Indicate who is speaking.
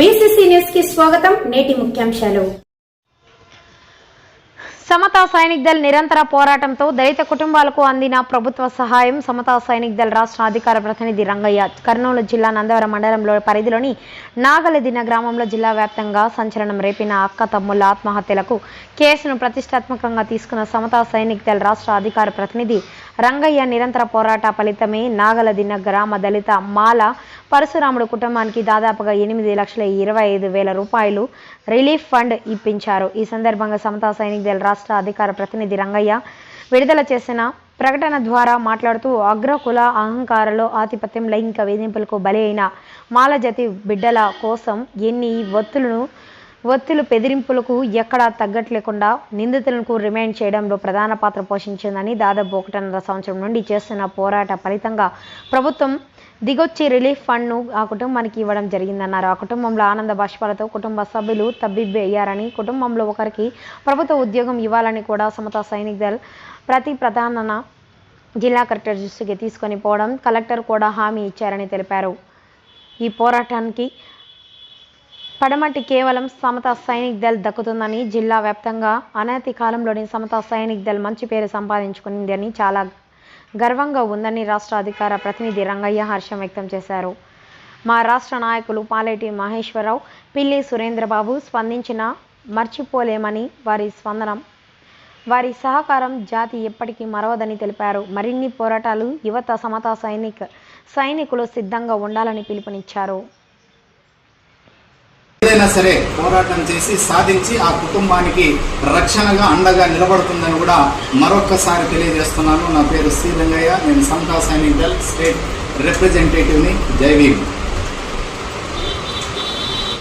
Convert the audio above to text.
Speaker 1: కి స్వాగతం. నేటి ముఖ్యాంశాలు.
Speaker 2: సమతా సైనిక్ దళ్ నిరంతర పోరాటంతో దళిత కుటుంబాలకు అందిన ప్రభుత్వ సహాయం సమతా సైనిక్ దళ్ రాష్ట్ర అధికార ప్రతినిధి రంగయ్య కర్నూలు జిల్లా నందవరం మండలంలో పరిధిలోని నాగలదిన గ్రామంలో జిల్లా వ్యాప్తంగా సంచలనం రేపిన అక్క తమ్ముళ్ళ ఆత్మహత్యలకు కేసును ప్రతిష్టాత్మకంగా తీసుకున్న సమతా సైనిక్ దళ్ రాష్ట్ర అధికార ప్రతినిధి రంగయ్య నిరంతర పోరాట ఫలితమే నాగలదిన గ్రామ దళిత మాల పరశురాముడు కుటుంబానికి దాదాపుగా ఎనిమిది లక్షల ఇరవై ఐదు వేల రూపాయలు రిలీఫ్ ఫండ్ ఇప్పించారు. ఈ సందర్భంగా సమతా సైనిక్ దళ రాష్ట్ర అధికార ప్రతినిధి రంగయ్య విడుదల చేసిన ప్రకటన ద్వారా మాట్లాడుతూ అగ్రకుల అహంకారలో ఆధిపత్యం లైంగిక వేధింపులకు బలి అయిన మాలజతి బిడ్డల కోసం ఎన్ని ఒత్తులను ఒత్తులు బెదిరింపులకు ఎక్కడా తగ్గట్లేకుండా నిందితులకు రిమైండ్ చేయడంలో ప్రధాన పాత్ర పోషించిందని దాదాపు ఒకటిన్నర సంవత్సరం నుండి చేస్తున్న పోరాట ఫలితంగా ప్రభుత్వం దిగొచ్చి రిలీఫ్ ఫండ్ను ఆ కుటుంబానికి ఇవ్వడం జరిగిందన్నారు. ఆ కుటుంబంలో ఆనంద బాష్పాలతో కుటుంబ సభ్యులు తబ్బిబ్బయ్యారని కుటుంబంలో ఒకరికి ప్రభుత్వ ఉద్యోగం ఇవ్వాలని కూడా సమతా సైనిక్ దళ్ ప్రతి ప్రధాన జిల్లా కలెక్టర్ దృష్టికి తీసుకొని పోవడం కలెక్టర్ కూడా హామీ ఇచ్చారని తెలిపారు. ఈ పోరాటానికి పడమటి కేవలం సమతా సైనిక్ దళ్ దక్కుతుందని జిల్లా వ్యాప్తంగా అనతి కాలంలోని సమతా సైనిక్ దళ్ మంచి పేరు సంపాదించుకుందని చాలా గర్వంగా ఉందని రాష్ట్ర అధికార ప్రతినిధి రంగయ్య హర్షం వ్యక్తం చేశారు. మా రాష్ట్ర నాయకులు పాలేటి మహేశ్వరరావు పిల్లి సురేంద్రబాబు స్పందించిన మర్చిపోలేమని వారి స్పందనం. వారి సహకారం జాతి ఎప్పటికీ మరవదని తెలిపారు. మరిన్ని పోరాటాలు యువత సమతా సైనిక్ సైనికులు సిద్ధంగా ఉండాలని పిలుపునిచ్చారు.
Speaker 3: ఏదైనా సరే పోరాటం చేసి సాధించి ఆ కుటుంబానికి రక్షణగా అండగా నిలబడుతుందని కూడా మరొక్కసారి తెలియజేస్తున్నాను. నా పేరు శ్రీరంగయ్య నేను సంతా సైనిక్ దళ్ స్టేట్ రిప్రజెంటేటివ్ని. జై